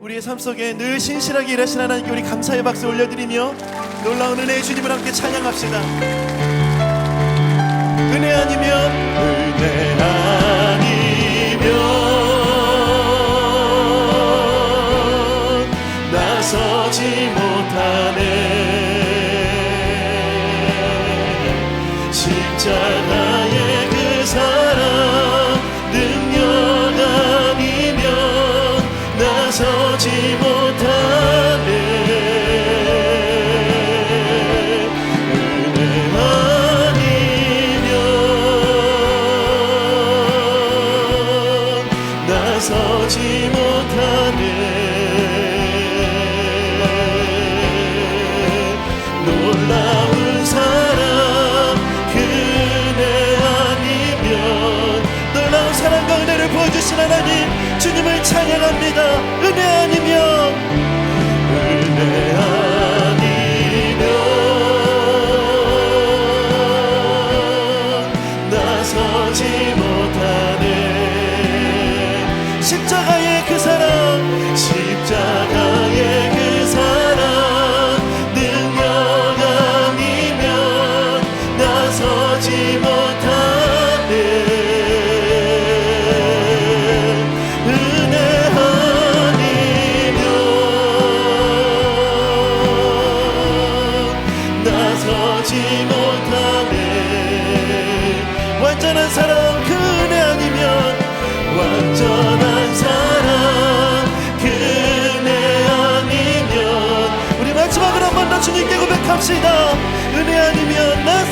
우리의 삶 속에 늘 신실하게 일하신 하나님께 우리 감사의 박수 올려드리며 놀라운 은혜의 주님을 함께 찬양합시다. 은혜 아니면 은혜 아니면 나서 하나님 주님을 찬양합니다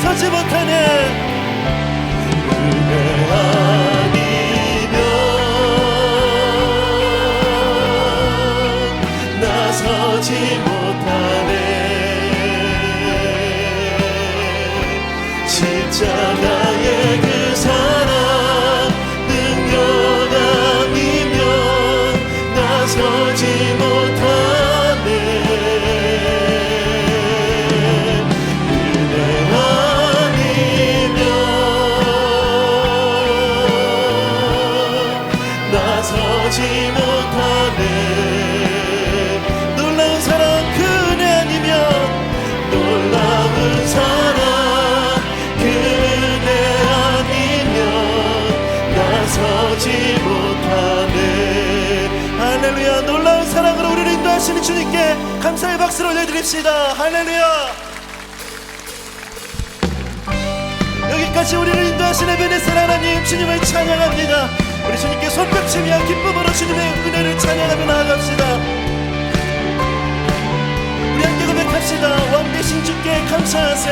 아니면 나 주님께 감사의 박수를 올려드립시다. 할렐루야. 여기까지 우리를 인도하신 에베네셀 하나님 주님을 찬양합니다. 우리 주님께 손뼉치며 기쁨으로 주님의 은혜를 찬양하며 나아갑시다. 우리 함께 고백합시다. 왕 대신 주께 감사하세.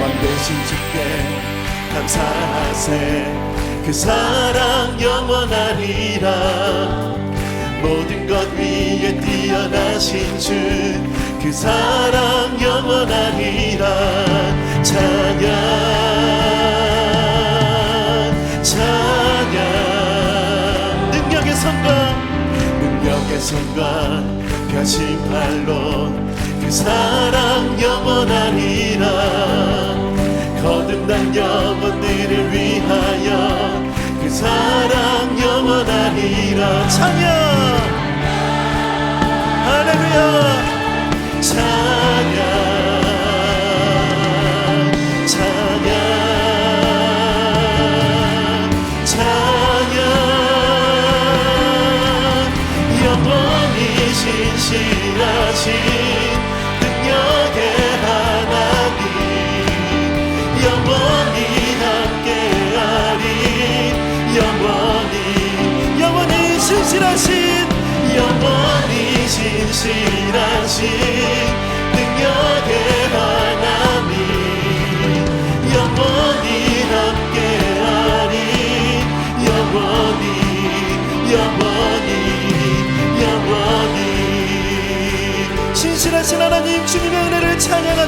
왕 대신 주께 감사하세. 그 사랑 영원하리라 모든 것 위에 뛰어나신 주 그 사랑 영원하리라 찬양 찬양. 능력의 손과 능력의 손과 펴신 팔로 그 사랑 영원하리라 거듭난 영혼들을 위하여 그 사랑 영원하리라. 찬양! 할렐루야! 찬양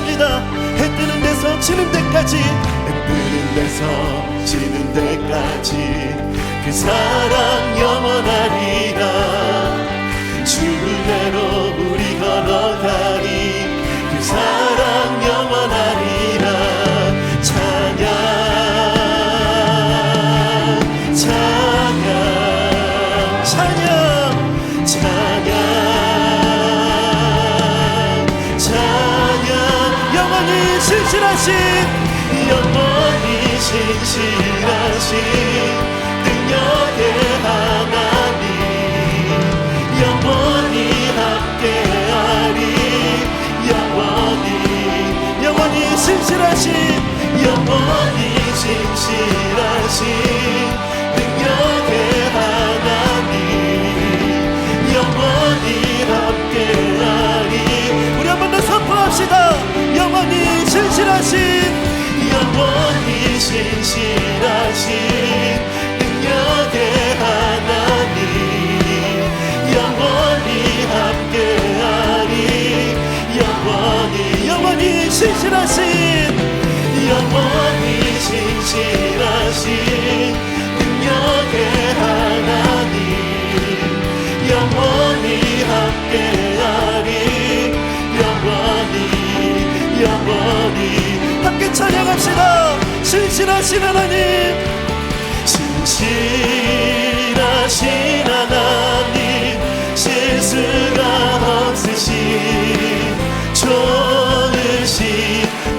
찬양합니다. 해 뜨는 데서 지는 데까지. 해 뜨는 데서 지는 데까지. 그 사랑 영원하리라 신 찬양합시다. 신실하신 하나님. 신실하신 하나님. 실수가 없으신 좋으신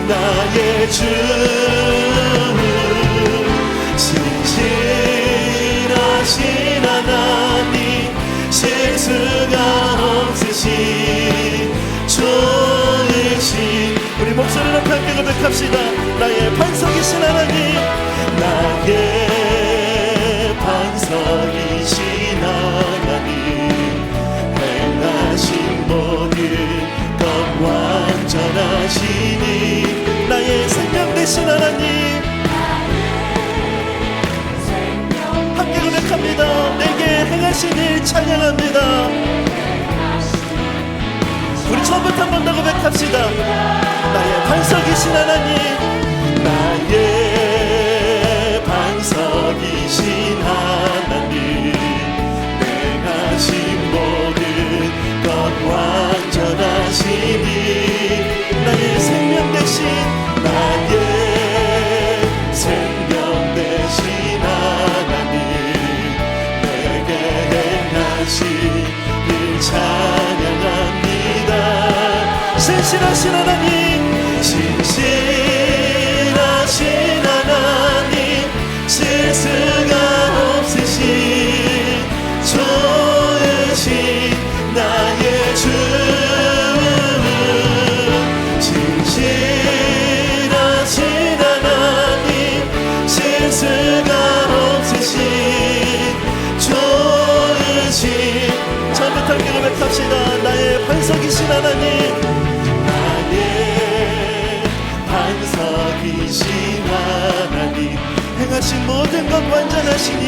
나의 주 고백합시다. 나의 반석이신 하나님 나의 반석이신 하나님 행하신 모든 것 완전하시니 나의 생명 되신 하나님. 함께 고백합니다. 내게 행하신 일 찬양합니다. 우리 처음부터 한 번 더 고백합시다 반석이신 하나님 나의 반석이신 하나님 행하신 모든 것 완전하시니 나의 생명 대신 나의 생명 대신 하나님 내게 행하신 일 찬양합니다. 신실하신 하나님 고백합시다. 나의 반석이신 하나님 나의 반석이신 하나님 행하신 모든 것 완전하시니.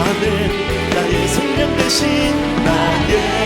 아멘. 나의 생명 대신 나의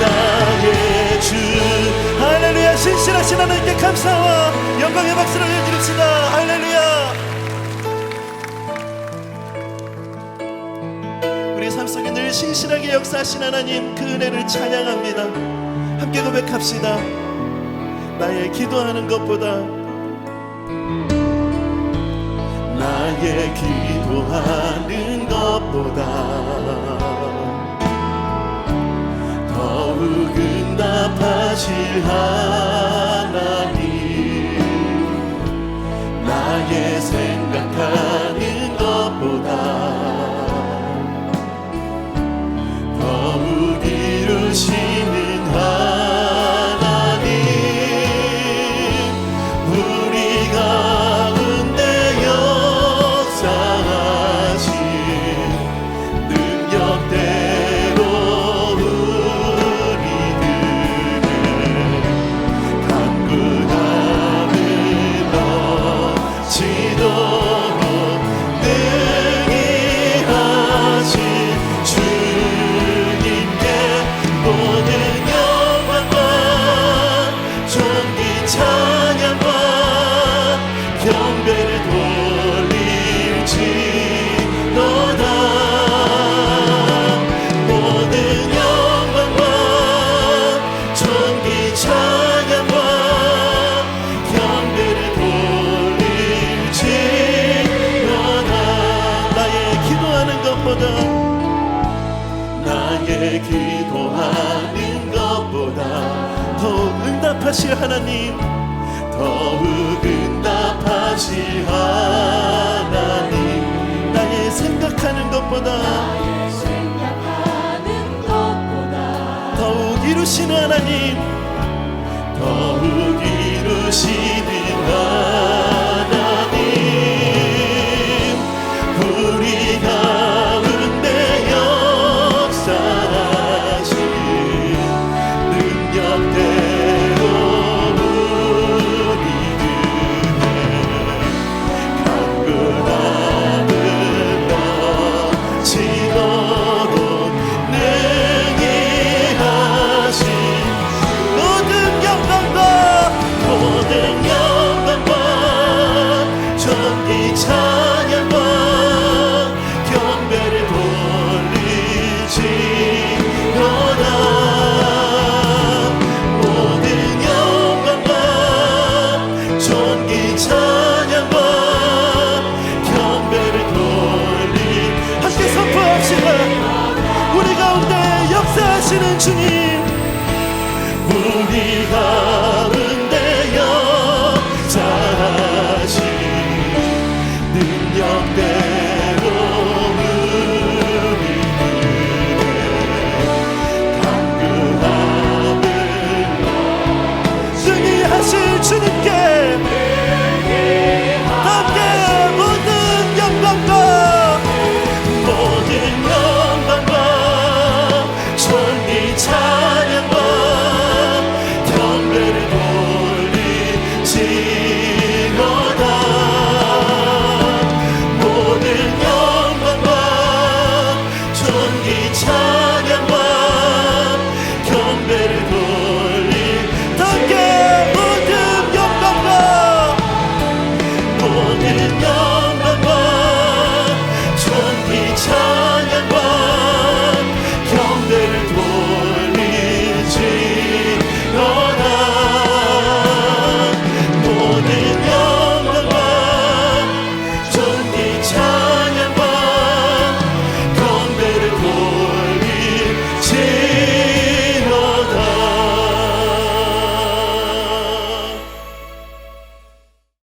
나의 주. 할렐루야. 신실하신 하나님께 감사와 영광의 박수를 올려드립시다. 할렐루야. 우리 삶 속에 늘 신실하게 역사하신 하나님 그 은혜를 찬양합니다. 함께 고백합시다. 나의 기도하는 것보다 나의 기도하 응 기도하는 것보다 더욱 응답하실 하나님 더욱 응답하실 하나님. 나의 생각하는 것보다 더욱 이루시는 하나님 더욱 이루시는 하나님. 우리가